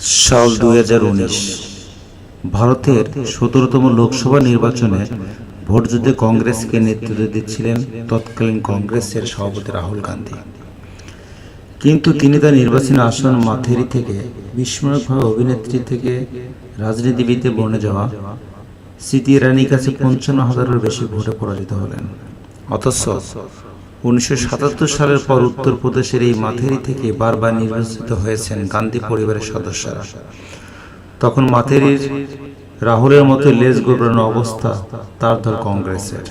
সাল দুই ভারতের সতেরোতম লোকসভা নির্বাচনে ভোটযুদ্ধে কংগ্রেসকে নেতৃত্ব দিচ্ছিলেন তৎকালীন কংগ্রেসের সভাপতি রাহুল গান্ধী। কিন্তু তিনি তার নির্বাচনী আসন মাথেরি থেকে বিস্ময়কভাবে অভিনেত্রী থেকে রাজনীতিবিদে বনে যাওয়া স্মৃতি ইরানির কাছে পঞ্চান্ন হাজারের বেশি ভোটে পরাজিত হলেন। অথচ উনিশশো সাতাত্তর সালের পর উত্তরপ্রদেশের এই মাথেরি থেকে বারবার নির্বাচিত হয়েছেন গান্ধী পরিবারের সদস্যরা। তখন মাথেরির রাহুলের মতো লেজ গোবরানো অবস্থা তার দল কংগ্রেসের।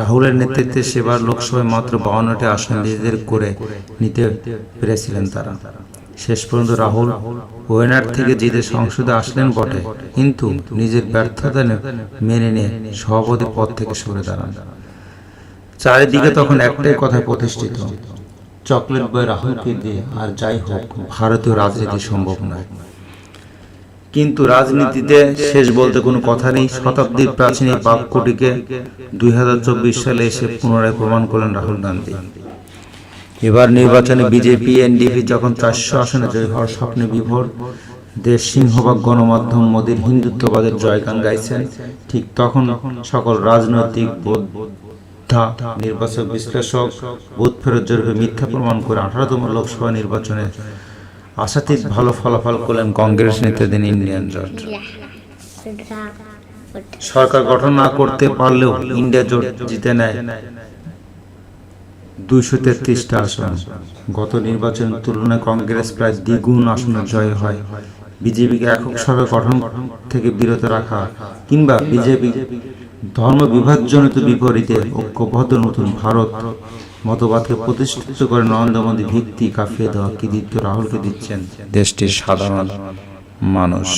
রাহুলের নেতৃত্বে সেবার লোকসভায় মাত্র বাউন্নটি আসন নিজেদের করে নিতে পেরেছিলেন তারা। শেষ পর্যন্ত রাহুল ওয়েনার থেকে জিতে সংসদে আসলেন বটে, কিন্তু নিজের ব্যর্থতা মেনে নিয়ে সভাপতি পদ থেকে সরে দাঁড়ান। চারিদিকে তখন একটাই কথা প্রতিষ্ঠিত। চকলেট বয় রাহুলকে দিয়ে আর যাই হোক ভারতীয় রাজনীতি সম্ভব নয়। কিন্তু রাজনীতিতে শেষ বলতে কোনো কথা নেই। শতাব্দীর প্রাচীন এই বাক্যটিকে দুই হাজার চব্বিশ সালে এসে পুনরায় প্রমাণ করলেন রাহুল গান্ধী। এবার নির্বাচনে বিজেপি এনডিপি যখন চারশো আসনে জয় হওয়ার স্বপ্নে বিভোর দেশ সিংহভাগ গণমাধ্যম মোদীর হিন্দুত্ববাদের জয়গান গাইছেন ঠিক তখন সকল রাজনৈতিক বোদ্ধা নির্বাচক বিশ্লেষক বুথ ফেরত জরিপে মিথ্যা প্রমাণ করে আঠারোতম লোকসভা নির্বাচনে আশাতীত ভালো ফলাফল করলেন কংগ্রেস নেতাদের ইন্ডিয়ান জোট। সরকার গঠন না করতে পারলেও ইন্ডিয়া জোট জিতে নেয় দুইশো তেত্রিশটা আসন। গত নির্বাচনের তুলনায় কংগ্রেস প্রায় দ্বিগুণ আসন জয় হয়। বিজেপিকে একক সরকার গঠন থেকে বিরত রাখা কিংবা বিজেপি ধর্ম বিভাজনিত বিপরীতে ঐক্যবদ্ধ নতুন ভারত মতবাদকে প্রতিষ্ঠিত করে নরেন্দ্র মোদী ভিত্তি কাফিয়ে দেওয়া কৃতিত্ব রাহুলকে দিচ্ছেন দেশটির সাধারণ মানুষ।